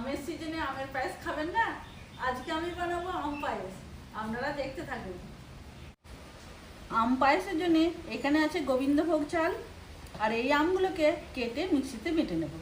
আমের সিজনে আমের পায়েস খাবেন না? আজকে আমি বানাবো আম পায়েস। আপনারা দেখতে থাকুন। আম পায়েসের জন্য এখানে আছে গোবিন্দভোগ চাল। আর এই আমগুলোকে কেটে মিক্সিতে মেটে নেব।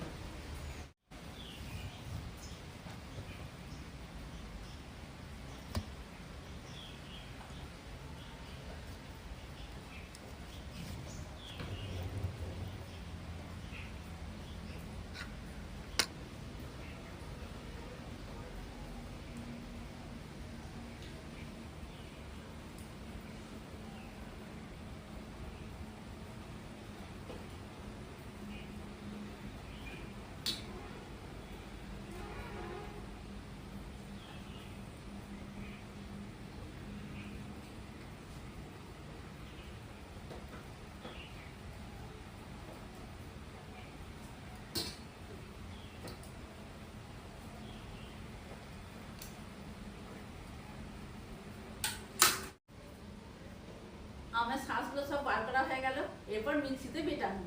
আমার শ্বাসগুলো সব বার করা হয়ে গেল, এরপর মিক্সিতে বেটে আনব।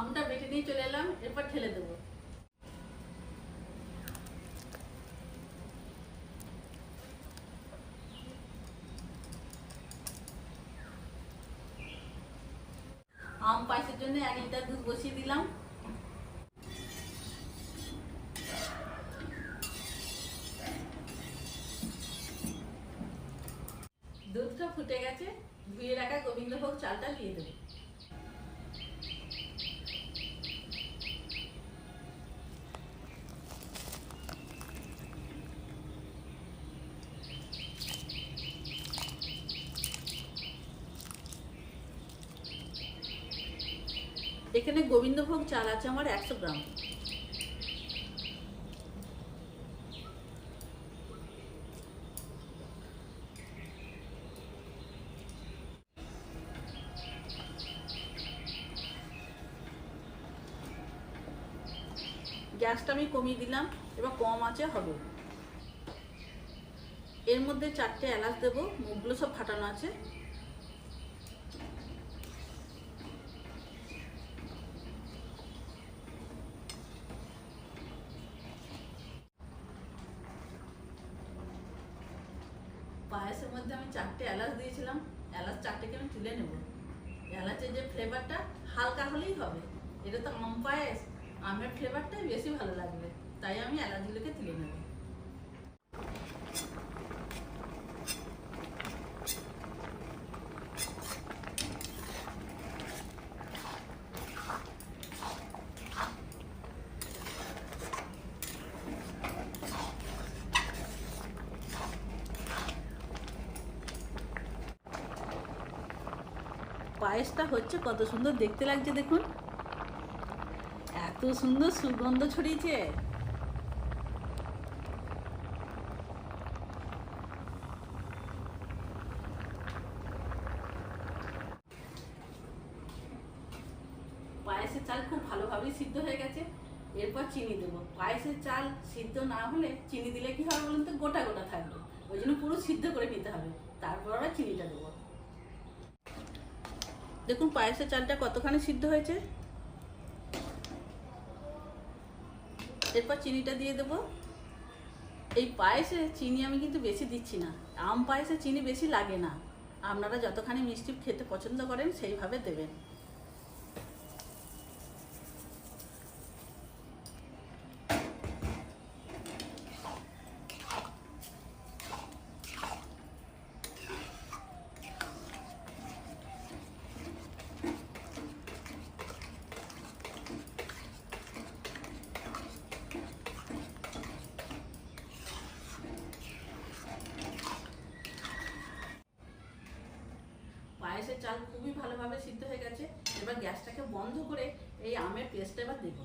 আমটা বেটে নিয়ে চলে এলাম, এরপর ঠেলে দেবো। আম পায়েসের জন্য এক লিটার দুধ বসিয়ে দিলাম। দুধটা ফুটে গেছে, ধুয়ে রাখা গোবিন্দভোগ চালটা দিয়ে দেবো। এখানে গোবিন্দভোগ চাল আছে আমার একশো গ্রাম। গ্যাসটা আমি কমিয়ে দিলাম, এবার কম আছে হবে। এর মধ্যে চারটে এলাচ দেবো, মুখগুলো সব ফাটানো আছে পায়েসের মধ্যে আমি চারটে এলাচ দিয়েছিলাম। এলাচ চারটেকে আমি তুলে নেব। এলাচের যে ফ্লেভারটা হালকা হলেই হবে। এটা তো আম পায়েস। আমের ফ্লেভারটাই বেশি ভালো লাগবে। তাই আমি এলাচগুলোকে তুলে নেব। পায়েসটা হচ্ছে কত সুন্দর দেখতে লাগছে, দেখুন। এত সুন্দর সুগন্ধ ছড়িয়েছে। পায়েসের চাল খুব ভালোভাবেই সিদ্ধ হয়ে গেছে। এরপর চিনি দেবো। পায়েসের চাল সিদ্ধ না হলে চিনি দিলে কি হবে বলুন তো? গোটা গোটা থাকবে। ওই জন্য পুরো সিদ্ধ করে নিতে হবে। তারপর আবার চিনিটা দেবো। দেখুন পায়েসের চালটা কতখানি সিদ্ধ হয়েছে। এরপর চিনিটা দিয়ে দেবো। এই পায়েসে চিনি আমি কিন্তু বেশি দিচ্ছি না। আম পায়েসে চিনি বেশি লাগে না। আপনারা যতখানি মিষ্টি খেতে পছন্দ করেন সেইভাবে দেবেন পায়েসের চাল খুবই ভালোভাবে সিদ্ধ হয়ে গেছে। এবার গ্যাসটাকে বন্ধ করে এই আমের পেস্টটা এবার দেবো।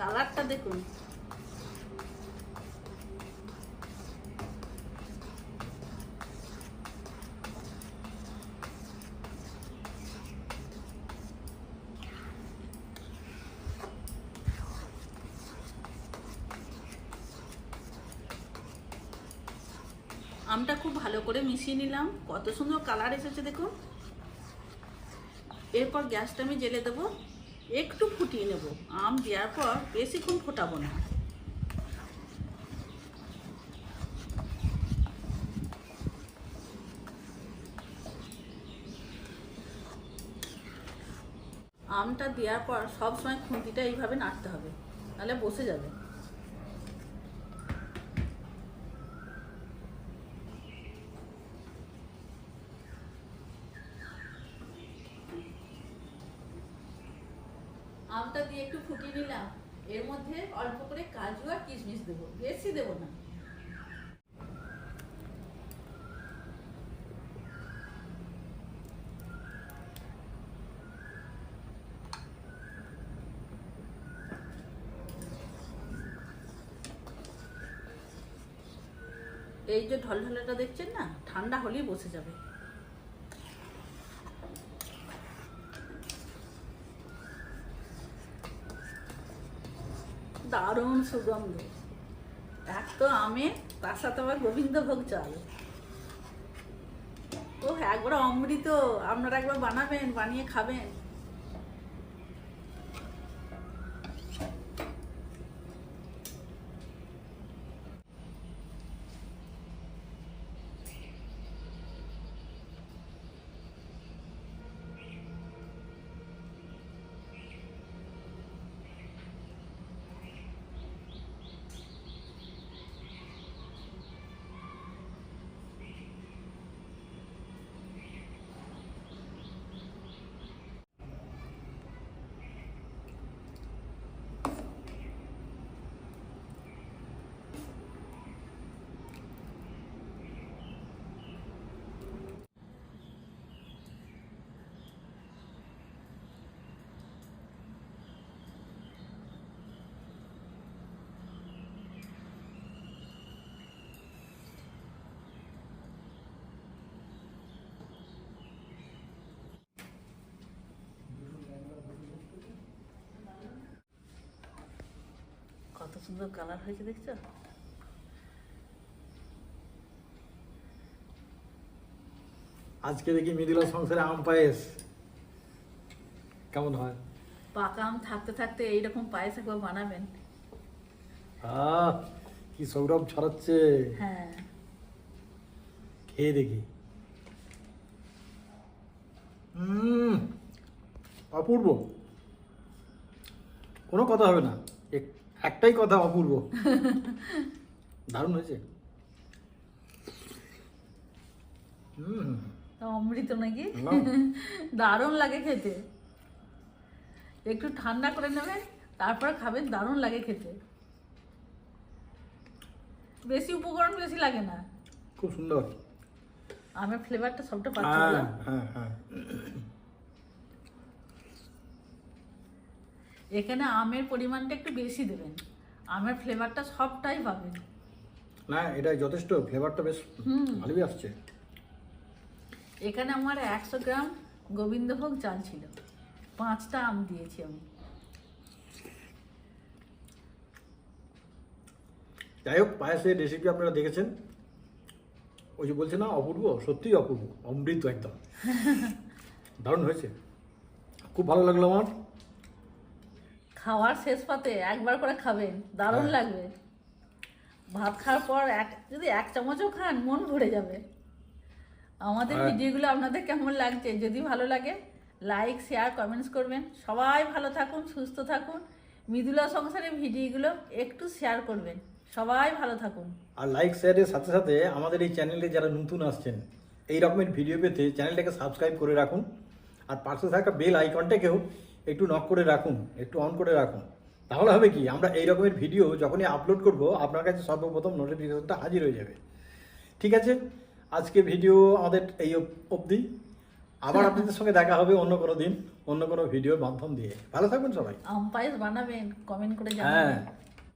কালারটা দেখুন। আমটা খুব ভালো করে মিশিয়ে নিলাম। কত সুন্দর কালার এসেছে দেখুন। এরপর গ্যাসটা আমি জেলে দেবো। একটু ফুটিয়ে নেব। আম দেওয়ার পর বেশিক্ষণ ফোটাবো না। আমটা দেওয়ার পর সবসময় খুন্তিটা এইভাবে নাড়তে হবে তাহলে বসে যাবে। আমটা দিয়ে একটু ফুটিয়ে নিলাম। এর মধ্যে অল্প করে কাজু আর কিশমিশ দেবো। বেশি দেবো না। এই যে ঢলঢলাটা দেখছেন না? ঠান্ডা হলেই বসে যাবে। দারুণ সুগন্ধ। এক তো আমে, তার সাথে আবার গোবিন্দভোগ চাল। ও একবার অমৃত, আপনারা একবার বানাবেন, বানিয়ে খাবেন। কত সুন্দর কালার হয়েছে দেখছ? আজকে দেখি মৃদুলা সংসারে আম পায়েস। কেমন হয়? পাকা আম থাকতে থাকতে এইরকম পায়েস একবার বানাবেন। আহ কি সৌরভ ছড়াচ্ছে। হ্যাঁ। খেয়ে দেখি। অপূর্ব। কোনো কথা হবে না। একটাই কথা অপূর্ব। দারুণ হয়েছে। অমৃত নাকি? দারুণ লাগে খেতে। একটু ঠান্ডা করে নেবেন তারপর খাবেন দারুণ লাগে খেতে। বেশি উপকরণ বেশি লাগে না। খুব সুন্দর। আমের ফ্লেভারটা সবটা পাচ্ছি হ্যাঁ হ্যাঁ। এখানে আমের পরিমাণটা একটু বেশি দেবেন। আমের ফ্লেভারটা সবটাই পাবেন। না এটা যথেষ্ট ফ্লেভারটা বেশ। ভালোই আসছে। এখানে আমার একশো গ্রাম গোবিন্দভোগ চাল ছিল। পাঁচটা আম দিয়েছি আমি। যাই হোক পায়েসের রেসিপি আপনারা দেখেছেন। ওই যে বলছে না অপূর্ব সত্যিই অপূর্ব অমৃত একদম। দারুণ হয়েছে। খুব ভালো লাগল আমার। খাওয়ার শেষ পাতে একবার করে খাবেন দারুণ হ্যাঁ। লাগবে। ভাত খাওয়ার পর এক যদি এক চামচও খান মন ভরে যাবে। আমাদের। ভিডিওগুলো আপনাদের কেমন লাগছে? যদি ভালো লাগে লাইক শেয়ার কমেন্টস করবেন। সবাই ভালো থাকুন সুস্থ থাকুন। মৃদুলা সংসারের ভিডিওগুলো একটু শেয়ার করবেন। সবাই ভালো থাকুন। আর লাইক শেয়ারের সাথে সাথে আমাদের এই চ্যানেলে যারা নতুন আসছেন এই রকমের ভিডিও পেতে চ্যানেলটাকে সাবস্ক্রাইব করে রাখুন। আর পাশে থাকা বেল আইকনটাকেও একটু নক করে রাখুন একটু অন করে রাখুন। তাহলে হবে কি আমরা এই রকমের ভিডিও যখনই আপলোড করব আপনার কাছে সর্বপ্রথম নোটিফিকেশনটা হাজির হয়ে যাবে। ঠিক আছে? আজকে ভিডিও আমাদের এই অবধি। আবার আপনাদের সঙ্গে দেখা হবে অন্য কোনো দিন অন্য কোনো ভিডিওর মাধ্যম দিয়ে। ভালো থাকবেন সবাই। বানাবেন কমেন্ট করে হ্যাঁ।